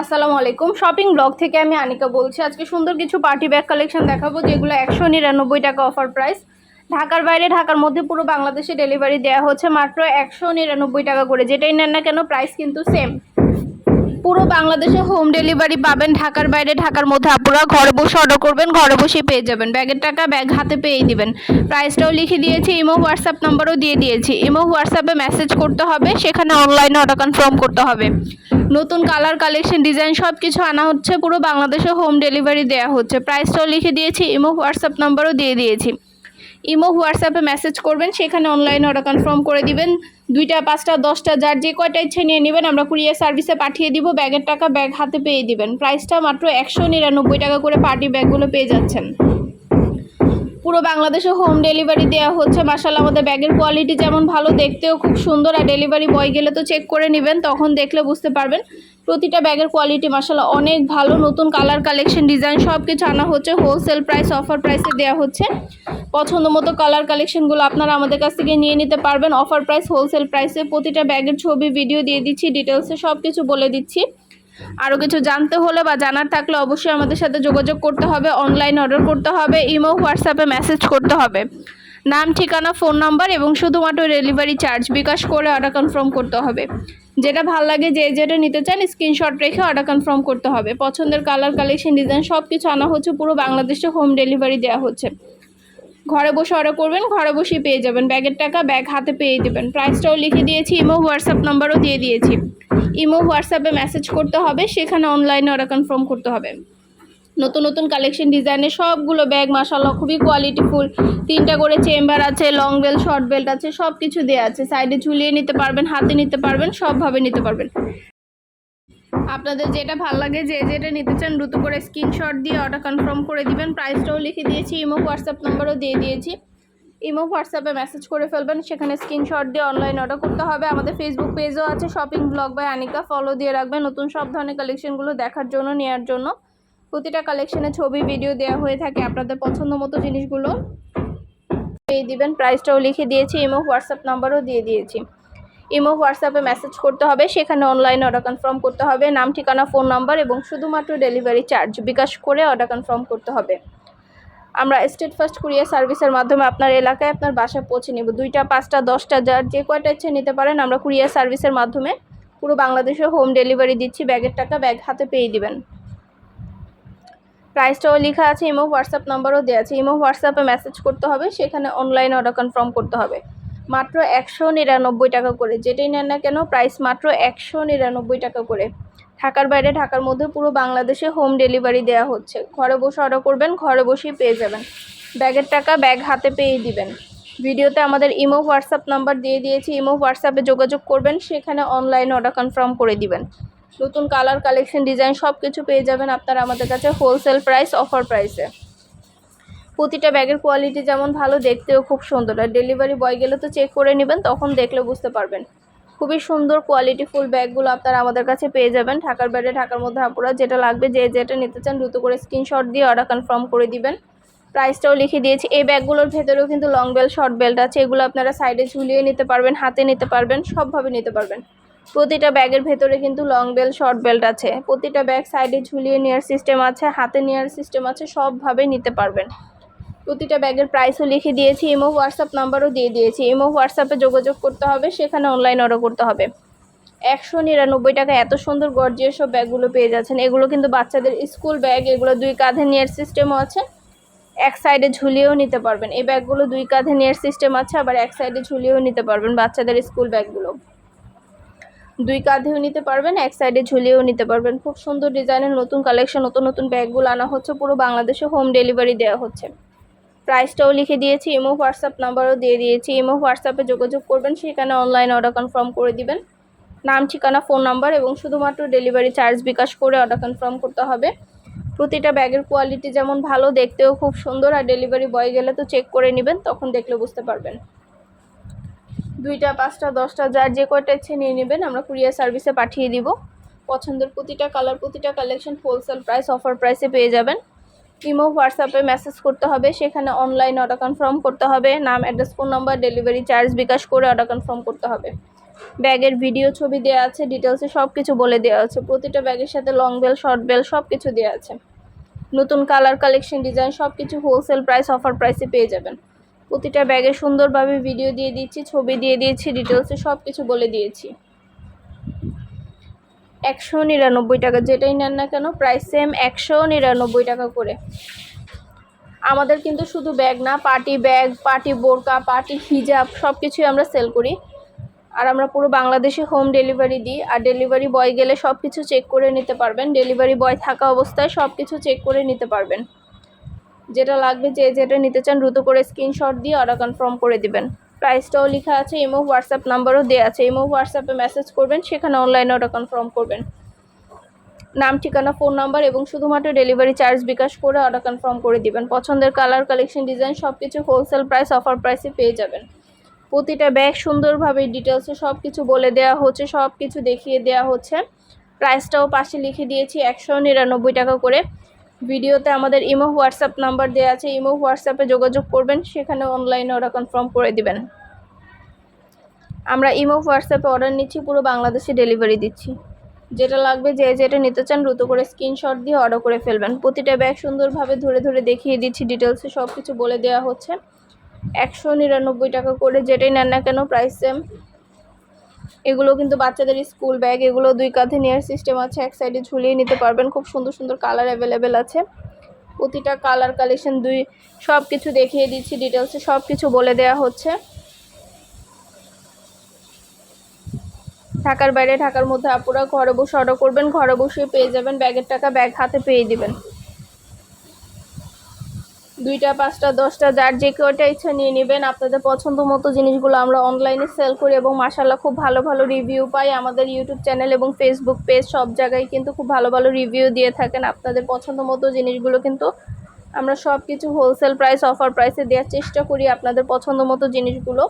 আসসালামু আলাইকুম। Shopping blog থেকে আমি আনিকা বলছি। আজকে সুন্দর কিছু পার্টি ব্যাগ কালেকশন দেখাবো, যেগুলো একশো নিরানব্বই টাকা অফার প্রাইস ঢাকার বাইরে, ঢাকার মধ্যে পুরো বাংলাদেশে ডেলিভারি দেওয়া হচ্ছে মাত্র একশো নিরানব্বই টাকা করে। যেটাই নেন না কেন প্রাইস কিন্তু সেম পুরো বাংলাদেশে হোম ডেলিভারি পাবেন। ঢাকার বাইরে, ঢাকার মধ্যে আপনারা ঘরে বসে অর্ডার করবেন, ঘরে বসে পেয়ে যাবেন। ব্যাগের টাকা ব্যাগ হাতে পেয়েই দিবেন। প্রাইসটাও লিখে দিয়েছি ইমো হোয়াটসঅ্যাপ নাম্বারও দিয়ে দিয়েছি। ইমো হোয়াটসঅ্যাপে মেসেজ করতে হবে, সেখানে অনলাইনে অর্ডার কনফার্ম করতে হবে। নতুন কালার কালেকশন ডিজাইন সব কিছু আনা হচ্ছে। পুরো বাংলাদেশে হোম ডেলিভারি দেওয়া হচ্ছে। প্রাইসটাও লিখে দিয়েছি ইমো হোয়াটসঅ্যাপ নাম্বারও দিয়ে দিয়েছি। ইমো, হোয়াটসঅ্যাপে মেসেজ করবেন, সেখানে অনলাইনে অর্ডার কনফার্ম করে দিবেন। দুইটা, পাঁচটা, দশটা, যার যে কয়টা ইচ্ছে নিয়ে নেবেন, আমরা কুরিয়ার সার্ভিসে পাঠিয়ে দিব, ব্যাগের টাকা ব্যাগ হাতে পেয়ে দিবেন। প্রাইসটা মাত্র একশো নিরানব্বই টাকা করে পার্টি ব্যাগগুলো পেয়ে যাচ্ছেন। পুরো বাংলাদেশে হোম ডেলিভারি দেওয়া হচ্ছে। মাসাল আমাদের ব্যাগের কোয়ালিটি যেমন ভালো, দেখতেও খুব সুন্দর। আর ডেলিভারি বয় গেলে তো চেক করে নেবেন, তখন দেখলে বুঝতে পারবেন। প্রতিটা ব্যাগের কোয়ালিটি মাসাল্লাহ অনেক ভালো, নতুন কালার কালেকশন ডিজাইন সব কিছু আনা হচ্ছে হোলসেল প্রাইস অফার প্রাইসে দেওয়া হচ্ছে। পছন্দ মতো কালার কালেকশনগুলো আপনারা আমাদের কাছ থেকে নিয়ে নিতে পারবেন। অফার প্রাইস হোলসেল প্রাইসে প্রতিটা ব্যাগের ছবি ভিডিও দিয়ে দিচ্ছি ডিটেলসে সব কিছু বলে দিচ্ছি। আরও কিছু জানতে হলে বা জানার থাকলে অবশ্যই আমাদের সাথে যোগাযোগ করতে হবে অনলাইন অর্ডার করতে হবে ইমো হোয়াটসঅ্যাপে মেসেজ করতে হবে। নাম, ঠিকানা, ফোন নাম্বার এবং শুধুমাত্র ডেলিভারি চার্জ বিকাশ করে অর্ডার কনফার্ম করতে হবে। যেটা ভালো লাগে, যে যেটা নিতে চান, স্ক্রিনশট রেখে অর্ডার কনফার্ম করতে হবে। পছন্দের কালার, কালেকশন, ডিজাইন সব কিছু আনা হচ্ছে, পুরো বাংলাদেশে হোম ডেলিভারি দেওয়া হচ্ছে। ঘরে বসে অর্ডার করবেন, ঘরে বসেই পেয়ে যাবেন। ব্যাগের টাকা ব্যাগ হাতে পেয়ে দেবেন। প্রাইসটাও লিখে দিয়েছি, ইমো, হোয়াটসঅ্যাপ নাম্বারও দিয়ে দিয়েছি। ইমো, হোয়াটসঅ্যাপে মেসেজ করতে হবে, সেখানে অনলাইনে অর্ডার কনফার্ম করতে হবে। নতুন নতুন কালেকশন ডিজাইনের সবগুলো ব্যাগ মাসাল্লাহ খুবই কোয়ালিটিফুল তিনটা করে চেম্বার আছে লং বেল্ট শর্ট বেল্ট আছে সব কিছু দেওয়া আছে সাইডে ঝুলিয়ে নিতে পারবেন, হাতে নিতে পারবেন, সবভাবে নিতে পারবেন। আপনাদের যেটা ভালো লাগে, যে যেটা নিতে চান, দ্রুত করে স্ক্রিনশট দিয়ে অর্ডার কনফার্ম করে দিবেন। প্রাইসটাও লিখে দিয়েছি ইমো হোয়াটসঅ্যাপ নাম্বারও দিয়ে দিয়েছি। ইমো হোয়াটসঅ্যাপে মেসেজ করে ফেলবেন, সেখানে স্ক্রিনশট দিয়ে অনলাইন অর্ডার করতে হবে। আমাদের ফেসবুক পেজও আছে shopping blog by Anika follow দিয়ে রাখবেন নতুন সব ধরনের কালেকশনগুলো দেখার জন্য নেওয়ার জন্য। প্রতিটা কালেকশনে ছবি ভিডিও দেওয়া হয়ে থাকে আপনাদের পছন্দ মতো জিনিসগুলো। পেয়ে দিবেন প্রাইসটাও লিখে দিয়েছি ইমো হোয়াটসঅ্যাপ নাম্বারও দিয়ে দিয়েছি। ইমো হোয়াটসঅ্যাপে মেসেজ করতে হবে, সেখানে অনলাইন অর্ডার কনফার্ম করতে হবে, নাম, ঠিকানা ফোন নাম্বার এবং শুধুমাত্র ডেলিভারি চার্জ বিকাশ করে অর্ডার কনফার্ম করতে হবে। আমরা স্টেট ফার্স্ট কুরিয়ার সার্ভিসের মাধ্যমে আপনার এলাকায় আপনার বাসায় পৌঁছে নেব। দুইটা, পাঁচটা, দশটা, যার যে কয়টা ইচ্ছে নিতে পারেন, আমরা কুরিয়ার সার্ভিসের মাধ্যমে পুরো বাংলাদেশে হোম ডেলিভারি দিচ্ছি, ব্যাগের টাকা ব্যাগ হাতে পেয়ে দিবেন। প্রাইসটাও লেখা আছে ইমো হোয়াটসঅ্যাপ নাম্বারও দেওয়া আছে। ইমো হোয়াটসঅ্যাপে মেসেজ করতে হবে, সেখানে অনলাইন অর্ডার কনফার্ম করতে হবে। মাত্র একশো নিরানব্বই টাকা করে, যেটাই নেন না কেন প্রাইস মাত্র একশো নিরানব্বই টাকা করে। ঢাকার বাইরে, ঢাকার মধ্যে পুরো বাংলাদেশে হোম ডেলিভারি দেওয়া হচ্ছে। ঘরে বসে অর্ডার করবেন, ঘরে বসেই পেয়ে যাবেন। ব্যাগের টাকা ব্যাগ হাতে পেয়ে দিবেন। ভিডিওতে আমাদের ইমো হোয়াটসঅ্যাপ নাম্বার দিয়ে দিয়েছি ইমো হোয়াটসঅ্যাপে যোগাযোগ করবেন, সেখানে অনলাইন অর্ডার কনফার্ম করে দিবেন। নতুন কালার কালেকশন ডিজাইন সব কিছু পেয়ে যাবেন আপনারা আমাদের কাছে হোলসেল প্রাইস অফার প্রাইসে প্রতিটা ব্যাগের কোয়ালিটি যেমন ভালো, দেখতেও খুব সুন্দর। আর ডেলিভারি বয় গেলে তো চেক করে নেবেন, তখন দেখলে বুঝতে পারবেন। খুবই সুন্দর কোয়ালিটি ফুল ব্যাগগুলো আপনারা আমাদের কাছে পেয়ে যাবেন। ঢাকার বাইরে, ঢাকার মধ্যে আপুরা যেটা লাগবে, যে যেটা নিতে চান দ্রুত করে স্ক্রিনশট দিয়ে অর্ডার কনফার্ম করে দিবেন। প্রাইসটাও লিখে দিয়েছি। এই ব্যাগগুলোর ভেতরেও কিন্তু লং বেল্ট শর্ট বেল্ট আছে। এগুলো আপনারা সাইডে ঝুলিয়ে নিতে পারবেন, হাতে নিতে পারবেন, সবভাবে নিতে পারবেন। প্রতিটা ব্যাগের ভেতরে কিন্তু লং বেল্ট শর্ট বেল্ট আছে। প্রতিটা ব্যাগ সাইডে ঝুলিয়ে নেওয়ার সিস্টেম আছে, হাতে নেওয়ার সিস্টেম আছে, সবভাবে নিতে পারবেন। প্রতিটা ব্যাগের প্রাইসও লিখে দিয়েছি ইমো হোয়াটসঅ্যাপ নাম্বারও দিয়ে দিয়েছি। ইমো হোয়াটসঅ্যাপে যোগাযোগ করতে হবে, সেখানে অনলাইন অর্ডার করতে হবে। একশো নিরানব্বই টাকা এত সুন্দর গর্জিয়াস সব ব্যাগগুলো পেয়ে যাচ্ছেন। এগুলো কিন্তু বাচ্চাদের স্কুল ব্যাগ এগুলো দুই কাঁধে নেওয়ার সিস্টেমও আছে। এক সাইডে ঝুলিয়েও নিতে পারবেন। এই ব্যাগগুলো দুই কাঁধে নেওয়ার সিস্টেম আছে, আবার এক সাইডে ঝুলিয়েও নিতে পারবেন বাচ্চাদের স্কুল ব্যাগগুলো দুই কাঁধেও নিতে পারবেন, এক সাইডে ঝুলিয়েও নিতে পারবেন। খুব সুন্দর ডিজাইনের নতুন কালেকশন নতুন নতুন ব্যাগগুলো আনা হচ্ছে, পুরো বাংলাদেশে হোম ডেলিভারি দেওয়া হচ্ছে। প্রাইসটাও লিখে দিয়েছি ইমো হোয়াটসঅ্যাপ নাম্বারও দিয়ে দিয়েছি ইমো হোয়াটসঅ্যাপে যোগাযোগ করবেন, সেখানে অনলাইন অর্ডার কনফার্ম করে দিবেন। নাম, ঠিকানা ফোন নাম্বার এবং শুধুমাত্র ডেলিভারি চার্জ বিকাশ করে অর্ডার কনফার্ম করতে হবে। প্রতিটা ব্যাগের কোয়ালিটি যেমন ভালো, দেখতেও খুব সুন্দর, আর ডেলিভারি বয় গেলে তো চেক করে নেবেন, তখন দেখলে বুঝতে পারবেন। দুইটা, পাঁচটা, দশটা, যার যে কয়টা ইচ্ছে নিয়ে নেবেন, আমরা কুরিয়ার সার্ভিসে পাঠিয়ে দিব। পছন্দের প্রতিটা কালার প্রতিটা কালেকশন হোলসেল প্রাইস অফার প্রাইসে পেয়ে যাবেন। ইমো হোয়াটসঅ্যাপে মেসেজ করতে হবে, সেখানে অনলাইন অর্ডার কনফার্ম করতে হবে, নাম address phone number delivery charge bKash করে অর্ডার কনফার্ম করতে হবে। ব্যাগের ভিডিও ছবি দেওয়া আছে ডিটেলসে সব কিছু বলে দেওয়া আছে, প্রতিটা ব্যাগের সাথে লং বেল শর্ট বেল সব কিছু দেওয়া আছে। নতুন কালার কালেকশন ডিজাইন সব কিছু হোলসেল প্রাইস অফার প্রাইসে পেয়ে যাবেন। প্রতিটা ব্যাগে সুন্দরভাবে ভিডিও দিয়ে দিচ্ছি, ছবি দিয়ে দিয়েছি ডিটেলসে সব কিছু বলে দিয়েছি। একশো নিরানব্বই টাকা যেটাই নেন না কেন প্রাইস সেম একশো নিরানব্বই টাকা করে। আমাদের কিন্তু শুধু ব্যাগ না পার্টি ব্যাগ পার্টি বোরকা পার্টি হিজাব সব কিছুই আমরা সেল করি। আর আমরা পুরো বাংলাদেশে হোম ডেলিভারি দিই, আর ডেলিভারি বয় গেলে সব কিছু চেক করে নিতে পারবেন। ডেলিভারি বয় থাকা অবস্থায় সব কিছু চেক করে নিতে পারবেন। যেটা লাগবে যে যেটা নিতে চান দ্রুত করে স্ক্রিনশট দিয়ে অর্ডার কনফার্ম করে দিবেন। প্রাইসটাও লেখা আছে ইমো হোয়াটসঅ্যাপ নাম্বারও দেওয়া আছে। ইমো হোয়াটসঅ্যাপে মেসেজ করবেন, সেখানে অনলাইনে অর্ডার কনফার্ম করবেন। নাম, ঠিকানা ফোন নাম্বার এবং শুধুমাত্র ডেলিভারি চার্জ বিকাশ করে অর্ডার কনফার্ম করে দিবেন। পছন্দের কালার কালেকশন ডিজাইন সব কিছু হোলসেল প্রাইস অফার প্রাইসে পেয়ে যাবেন। প্রতিটা ব্যাগ সুন্দরভাবে ডিটেলসে সব কিছু বলে দেওয়া হচ্ছে সব কিছু দেখিয়ে দেওয়া হচ্ছে। প্রাইসটাও পাশে লিখে দিয়েছি, একশো নিরানব্বই টাকা করে। ভিডিওতে আমাদের ইমো, হোয়াটসঅ্যাপ নাম্বার দেওয়া আছে, ইমো, হোয়াটসঅ্যাপে যোগাযোগ করবেন সেখানে অনলাইনে অর্ডার কনফার্ম করে দিবেন। আমরা ইমো, হোয়াটসঅ্যাপে অর্ডার নিচ্ছি, পুরো বাংলাদেশে ডেলিভারি দিচ্ছি। যেটা লাগবে, যে যেটা নিতে চান, দ্রুত করে স্ক্রিনশট দিয়ে অর্ডার করে ফেলবেন। প্রতিটা ব্যাগ সুন্দরভাবে ধরে ধরে দেখিয়ে দিচ্ছি ডিটেলসে সব কিছু বলে দেওয়া হচ্ছে। একশো নিরানব্বই টাকা করে যেটাই নেন না কেন প্রাইস সেম এগুলো কিন্তু বাচ্চাদের স্কুল ব্যাগ, এগুলো দুই কাঁধে নেওয়ার সিস্টেম আছে, এক সাইডে ঝুলিয়ে নিতে পারবেন। খুব সুন্দর সুন্দর কালার অ্যাভেলেবেল আছে। প্রতিটা কালার কালেকশন দুই সব কিছু দেখিয়ে দিচ্ছি ডিটেলসে সব কিছু বলে দেওয়া হচ্ছে। ঢাকার বাইরে, ঢাকার মধ্যে আপুরা ঘরে বসে অর্ডার করবেন, ঘরে বসে পেয়ে যাবেন। ব্যাগের টাকা ব্যাগ হাতে পেয়ে দিবেন। দুইটা, পাঁচটা, দশটা, যার যে কয়টা ইচ্ছা নিয়ে নেবেন। আপনাদের পছন্দ মতো জিনিসগুলো আমরা অনলাইনে সেল করি এবং মাসাল্লাহ খুব ভালো ভালো রিভিউ পাই। আমাদের ইউটিউব চ্যানেল এবং ফেসবুক পেজ সব জায়গায় কিন্তু খুব ভালো ভালো রিভিউ দিয়ে থাকেন। আপনাদের পছন্দ মতো জিনিসগুলো কিন্তু আমরা সব কিছু হোলসেল প্রাইস অফার প্রাইসে দেওয়ার চেষ্টা করি আপনাদের পছন্দ মতো জিনিসগুলো।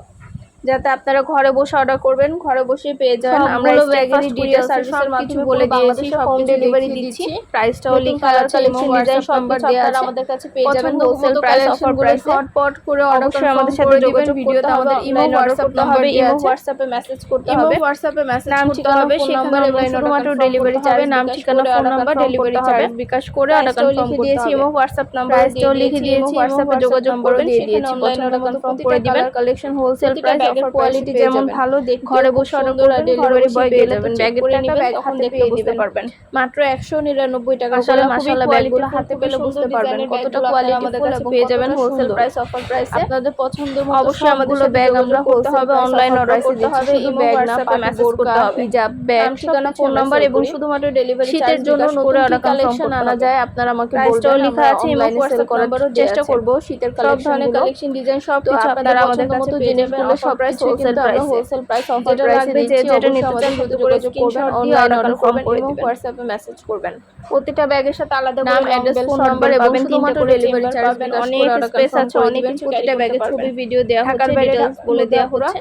যাতে আপনারা ঘরে বসে অর্ডার করবেন ঘরে বসে পেয়ে যান। আমরা ডিটেলস courier সার্ভিসের মাধ্যমে বলে দিয়েছি সব ডেলিভারি দিচ্ছি। প্রাইসটাও লিখা colour আছে collection ডিজাইন সব নাম্বার আপনারা আছে। আমাদের কাছে পেয়ে যাবেন। হোলসেল প্রাইস অফার প্রাইসে ঝটপট করে অর্ডার করে আমাদের আমাদের সাথে যোগাযোগ যোগাযোগ করতে করতে হবে হবে, ইমো online order হোয়াটসঅ্যাপ করতে করতে হবে হবে, ইমো দেওয়া আছে। হোয়াটসঅ্যাপে মেসেজ করতে হবে। হোয়াটসঅ্যাপে মেসেজ নাম ঠিকানা হবে সেখানে নাম্বার order শুধুমাত্র ডেলিভারি চার্জ নাম ঠিকানা phone number delivery charge bKash করে অর্ডার কনফার্ম করতে দিয়েছি, এবং হোয়াটসঅ্যাপ নাম্বার লিখে দিয়েছি ইমো হোয়াটসঅ্যাপে যোগাযোগ করবেন দিয়ে দিয়েছি অনলাইন অর্ডার কনফার্ম করে দিবেন কালেকশন হোলসেল প্রাইস ব্যাগের কোয়ালিটি যেমন ভালো দেখতে ঘরে বসে অর্ডার করবেন ডেলিভারি বয় গেলে যাবেন। ব্যাগের টাকা ব্যাগ হাতে পেয়ে বুঝতে পারবেন। মাত্র একশো নিরানব্বই টাকা মাশাআল্লাহ, খুবই মাশাআল্লাহ, ব্যাগগুলো হাতে পেলে বুঝতে পারবেন কতটা কোয়ালিটি আমাদের কাছে পেয়ে যাবেন হোলসেল প্রাইস অফার প্রাইসে আপনাদের পছন্দ মতো অবশ্যই আমাদের ব্যাগ আমরা হোলসেল হবে, order প্রাইসে করতে হবে। ইমো ব্যাগ না message বোরকা করতে হবে। হিজাব ব্যাগ ঠিকানা ফোন নাম্বার এবং শুধুমাত্র ডেলিভারি শীতের জন্য নতুন অর্ডার কালেকশন আনা যায় আপনারা আমাকে বলবেন লেখা আছে ইমো হোয়াটসঅ্যাপ করার নাম্বারও চেষ্টা করব শীতের সব ধরনের কালেকশন কালেকশন ডিজাইন সব কিছু আপনারা আমাদের কাছে পেয়ে যাবেন সব price wholesale price wholesale price offer প্রাইসে দিচ্ছি যেটা নিতে চান দ্রুত করে স্ক্রিনশট দিয়ে অর্ডার হোয়াটসঅ্যাপে মেসেজ করবেন। প্রতিটা ব্যাগের সাথে আলাদা নাম, নাম অ্যাড্রেস ফোন নাম্বার এবং এবং শুধুমাত্র শুধুমাত্র ডেলিভারি চার্জ বিকাশ অনেক স্পেস আছে অনেক কিছু প্রতিটা ব্যাগে ছবি ভিডিও দেওয়া ঢাকার হচ্ছে বাইরে বলে দেওয়া পুরো হচ্ছে।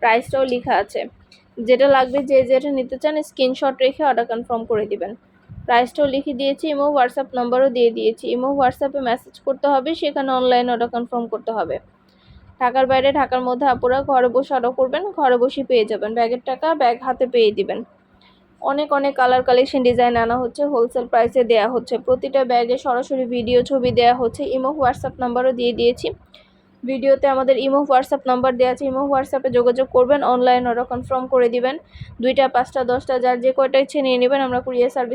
প্রাইসটাও লেখা আছে। যেটা লাগবে যে যেটা নিতে চান স্ক্রিনশট রেখে অর্ডার কনফার্ম করে দিবেন। প্রাইসটাও লিখে দিয়েছি ইমো হোয়াটসঅ্যাপ নাম্বারও দিয়ে দিয়েছি। ইমো হোয়াটসঅ্যাপে মেসেজ করতে হবে সেখানে অনলাইন অর্ডার কনফার্ম করতে হবে। ঢাকার বাইরে, ঢাকার মধ্যে আপুরা ঘরে বসে অর্ডার করবেন, ঘরে বসে পেয়ে যাবেন। ব্যাগের টাকা ব্যাগ হাতে পেয়ে দিবেন। অনেক অনেক কালার কালেকশন ডিজাইন আনা হচ্ছে হোলসেল প্রাইসে দেয়া হচ্ছে। প্রতিটা ব্যাগে সরাসরি ভিডিও ছবি দেয়া হচ্ছে। ইমো, হোয়াটসঅ্যাপ নাম্বারও দিয়ে দিয়েছি। ভিডিওতে আমাদের ইমো, হোয়াটসঅ্যাপ নাম্বার দেওয়া আছে। ইমো, হোয়াটসঅ্যাপে যোগাযোগ করবেন অনলাইন অর্ডার কনফার্ম করে দিবেন। দুইটা, পাঁচটা, দশটা, যার যে কয়টা ইচ্ছে নিয়ে নেবেন, আমরা কুরিয়ার সার্ভিস